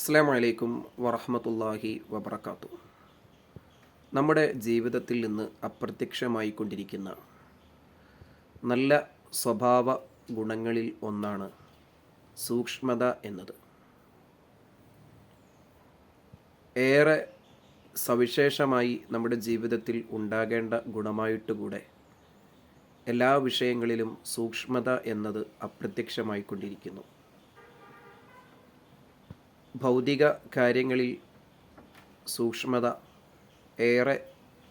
അസ്സാം വലൈക്കും വറഹമത്തല്ലാഹി വബർക്കാത്തു നമ്മുടെ ജീവിതത്തിൽ നിന്ന് അപ്രത്യക്ഷമായി കൊണ്ടിരിക്കുന്ന നല്ല സ്വഭാവ ഗുണങ്ങളിൽ ഒന്നാണ് സൂക്ഷ്മത എന്നത്. ഏറെ സവിശേഷമായി നമ്മുടെ ജീവിതത്തിൽ ഉണ്ടാകേണ്ട ഗുണമായിട്ടുകൂടെ എല്ലാ വിഷയങ്ങളിലും സൂക്ഷ്മത എന്നത് അപ്രത്യക്ഷമായി കൊണ്ടിരിക്കുന്നു. ഭൗതിക കാര്യങ്ങളിൽ സൂക്ഷ്മത ഏറെ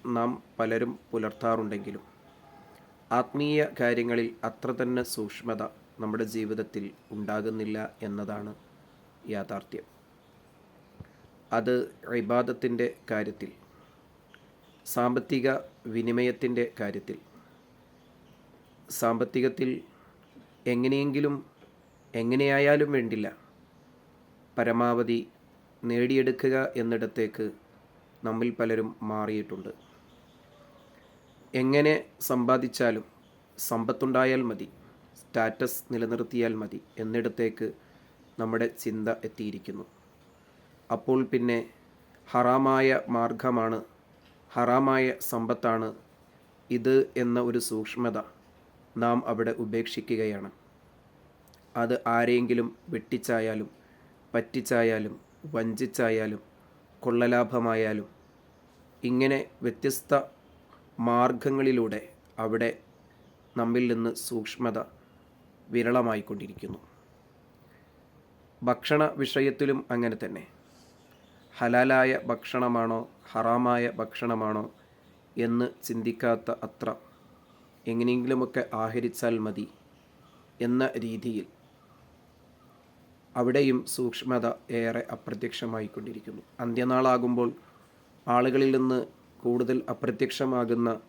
നാം പലരും പുലർത്താറുണ്ടെങ്കിലും ആത്മീയ കാര്യങ്ങളിൽ അത്ര തന്നെ സൂക്ഷ്മത നമ്മുടെ ജീവിതത്തിൽ ഉണ്ടാകുന്നില്ല എന്നതാണ് യാഥാർത്ഥ്യം. അത് ഇബാദത്തിന്റെ കാര്യത്തിൽ സാമ്പത്തിക വിനിമയത്തിന്റെ കാര്യത്തിൽ സാമ്പത്തികത്തിൽ എങ്ങനെയെങ്കിലും എങ്ങനെയായാലും വേണ്ടില്ല. പരമാവധി നേടിയെടുക്കുക എന്നിടത്തേക്ക് നമ്മിൽ പലരും മാറിയിട്ടുണ്ട്. എങ്ങനെ സമ്പാദിച്ചാലും സമ്പത്തുണ്ടായാൽ മതി സ്റ്റാറ്റസ് നിലനിർത്തിയാൽ മതി എന്നിടത്തേക്ക് നമ്മുടെ ചിന്ത എത്തിയിരിക്കുന്നു. അപ്പോൾ പിന്നെ ഹറാമായ മാർഗമാണ് ഹറാമായ സമ്പത്താണ് ഇത് എന്ന ഒരു സൂക്ഷ്മത നാം അവിടെ ഉപേക്ഷിക്കുകയാണ്. അത് ആരെങ്കിലും വെട്ടിച്ചായാലും പറ്റിച്ചായാലും വഞ്ചിച്ചായാലും കൊള്ളലാഭമായാലും ഇങ്ങനെ വ്യത്യസ്ത മാർഗങ്ങളിലൂടെ അവിടെ നമ്മിൽ നിന്ന് സൂക്ഷ്മത വിരളമായിക്കൊണ്ടിരിക്കുന്നു. ഭക്ഷണ വിഷയത്തിലും അങ്ങനെ തന്നെ. ഹലാലായ ഭക്ഷണമാണോ ഹറാമായ ഭക്ഷണമാണോ എന്ന് ചിന്തിക്കാത്ത അത്ര എങ്ങനെയെങ്കിലുമൊക്കെ ആഹരിച്ചാൽ മതി എന്ന രീതിയിൽ അവിടെയും സൂക്ഷ്മത ഏറെ അപ്രത്യക്ഷമായിക്കൊണ്ടിരിക്കുന്നു. അന്ത്യനാളാകുമ്പോൾ ആളുകളിൽ നിന്ന് കൂടുതൽ അപ്രത്യക്ഷമാകുന്ന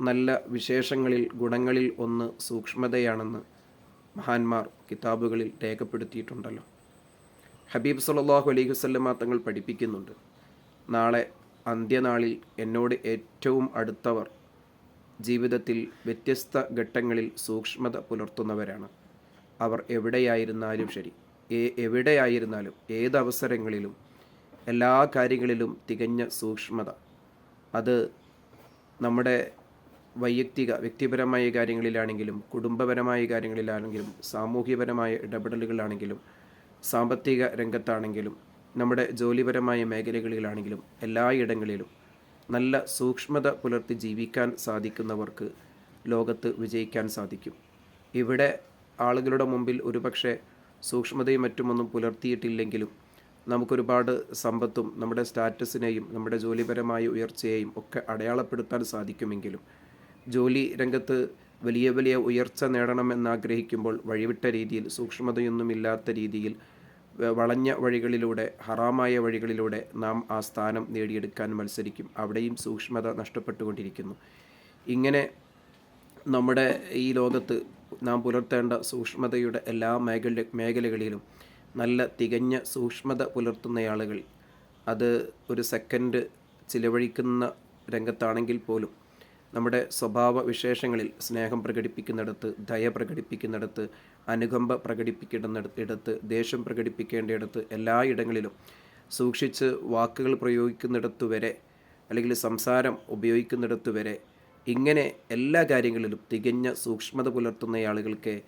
നല്ല വിശേഷങ്ങളിൽ ഗുണങ്ങളിൽ ഒന്ന് സൂക്ഷ്മതയാണെന്ന് മഹാന്മാർ കിതാബുകളിൽ രേഖപ്പെടുത്തിയിട്ടുണ്ടല്ലോ. ഹബീബ് സല്ലാഹു അലൈഹി വസ്ലമ തങ്ങൾ പഠിപ്പിക്കുന്നുണ്ട് നാളെ അന്ത്യനാളിൽ എന്നോട് ഏറ്റവും അടുത്തവർ ജീവിതത്തിൽ വ്യത്യസ്ത ഘട്ടങ്ങളിൽ സൂക്ഷ്മത പുലർത്തുന്നവരാണ്. അവർ എവിടെയായിരുന്നാലും ശരി. എവിടെയായിരുന്നാലും ഏതവസരങ്ങളിലും എല്ലാ കാര്യങ്ങളിലും തികഞ്ഞ സൂക്ഷ്മത. അത് നമ്മുടെ വൈയക്തിക വ്യക്തിപരമായ കാര്യങ്ങളിലാണെങ്കിലും കുടുംബപരമായ കാര്യങ്ങളിലാണെങ്കിലും സാമൂഹ്യപരമായ ഇടപെടലുകളാണെങ്കിലും സാമ്പത്തിക രംഗത്താണെങ്കിലും നമ്മുടെ ജോലിപരമായ മേഖലകളിലാണെങ്കിലും എല്ലായിടങ്ങളിലും നല്ല സൂക്ഷ്മത പുലർത്തി ജീവിക്കാൻ സാധിക്കുന്നവർക്ക് ലോകത്ത് വിജയിക്കാൻ സാധിക്കും. ഇവിടെ ആളുകളുടെ മുമ്പിൽ ഒരുപക്ഷെ സൂക്ഷ്മതയും മറ്റുമൊന്നും പുലർത്തിയിട്ടില്ലെങ്കിലും നമുക്കൊരുപാട് സമ്പത്തും നമ്മുടെ സ്റ്റാറ്റസിനെയും നമ്മുടെ ജോലിപരമായ ഉയർച്ചയെയും ഒക്കെ അടയാളപ്പെടുത്താൻ സാധിക്കുമെങ്കിലും ജോലി രംഗത്ത് വലിയ വലിയ ഉയർച്ച നേടണമെന്നാഗ്രഹിക്കുമ്പോൾ വഴിവിട്ട രീതിയിൽ സൂക്ഷ്മതയൊന്നുമില്ലാത്ത രീതിയിൽ വളഞ്ഞ വഴികളിലൂടെ ഹറാമായ വഴികളിലൂടെ നാം ആ സ്ഥാനം നേടിയെടുക്കാൻ മത്സരിക്കും. അവിടെയും സൂക്ഷ്മത നഷ്ടപ്പെട്ടുകൊണ്ടിരിക്കുന്നു. ഇങ്ങനെ നമ്മുടെ ഈ ലോകത്ത് നാം പുലർത്തേണ്ട സൂക്ഷ്മതയുടെ എല്ലാ മേഖല മേഖലകളിലും നല്ല തികഞ്ഞ സൂക്ഷ്മത പുലർത്തുന്ന ആളുകൾ അത് ഒരു സെക്കൻഡ് ചിലവഴിക്കുന്ന രംഗത്താണെങ്കിൽ പോലും നമ്മുടെ സ്വഭാവ വിശേഷങ്ങളിൽ സ്നേഹം പ്രകടിപ്പിക്കുന്നിടത്ത് ദയ പ്രകടിപ്പിക്കുന്നിടത്ത് അനുകമ്പ പ്രകടിപ്പിക്കേണ്ടിടത്ത് ദേഷ്യം എല്ലാ ഇടങ്ങളിലും സൂക്ഷിച്ച് വാക്കുകൾ പ്രയോഗിക്കുന്നിടത്തു വരെ അല്ലെങ്കിൽ സംസാരം ഉപയോഗിക്കുന്നിടത്തു വരെ ഇങ്ങനെ എല്ലാ കാര്യങ്ങളിലും തികഞ്ഞ സൂക്ഷ്മത പുലർത്തുന്ന ആളുകൾക്ക്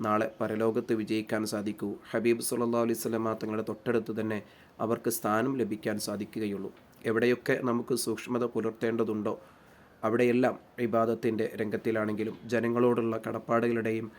നാളെ പരലോകത്ത് വിജയിക്കാൻ സാധിക്കൂ. ഹബീബ് സുല്ലാ അലൈഹി സ്വലമ തങ്ങളുടെ തൊട്ടടുത്ത് തന്നെ അവർക്ക് സ്ഥാനം ലഭിക്കാൻ സാധിക്കുകയുള്ളൂ. എവിടെയൊക്കെ നമുക്ക് സൂക്ഷ്മത പുലർത്തേണ്ടതുണ്ടോ? അവിടെയെല്ലാം ഇബാദത്തിന്റെ രംഗത്തിലാണെങ്കിലും ജനങ്ങളോടുള്ള കടപ്പാടുകളുടെയും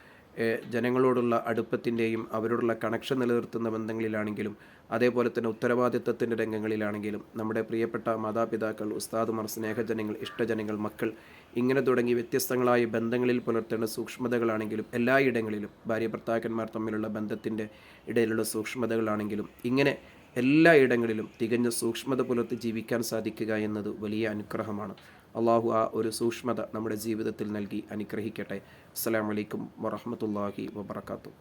ജനങ്ങളോടുള്ള അടുപ്പത്തിന്റെയും അവരോടുള്ള കണക്ഷൻ നിലനിർത്തുന്ന ബന്ധങ്ങളിലാണെങ്കിലും അതേപോലെ തന്നെ ഉത്തരവാദിത്വത്തിന്റെ രംഗങ്ങളിലാണെങ്കിലും നമ്മുടെ പ്രിയപ്പെട്ട മാതാപിതാക്കൾ ഉസ്താദുമാർ സ്നേഹജനങ്ങൾ ഇഷ്ടജനങ്ങൾ മക്കൾ ഇങ്ങനെ തുടങ്ങി വ്യത്യസ്തങ്ങളായ ബന്ധങ്ങളിൽ പുലർത്തേണ്ട സൂക്ഷ്മതകളാണെങ്കിലും എല്ലായിടങ്ങളിലും ഭാര്യ ഭർത്താക്കന്മാർ തമ്മിലുള്ള ബന്ധത്തിന്റെ ഇടയിലുള്ള സൂക്ഷ്മതകളാണെങ്കിലും ഇങ്ങനെ എല്ലായിടങ്ങളിലും തികഞ്ഞ സൂക്ഷ്മത പുലർത്തി ജീവിക്കാൻ സാധിക്കുക എന്നത് വലിയ അനുഗ്രഹമാണ്. അള്ളാഹു ആ ഒരു സൂക്ഷ്മത നമ്മുടെ ജീവിതത്തിൽ നൽകി അനുഗ്രഹിക്കട്ടെ. അസ്സാം വലൈക്കും വറഹമത്തല്ലാഹി വബർക്കാത്തു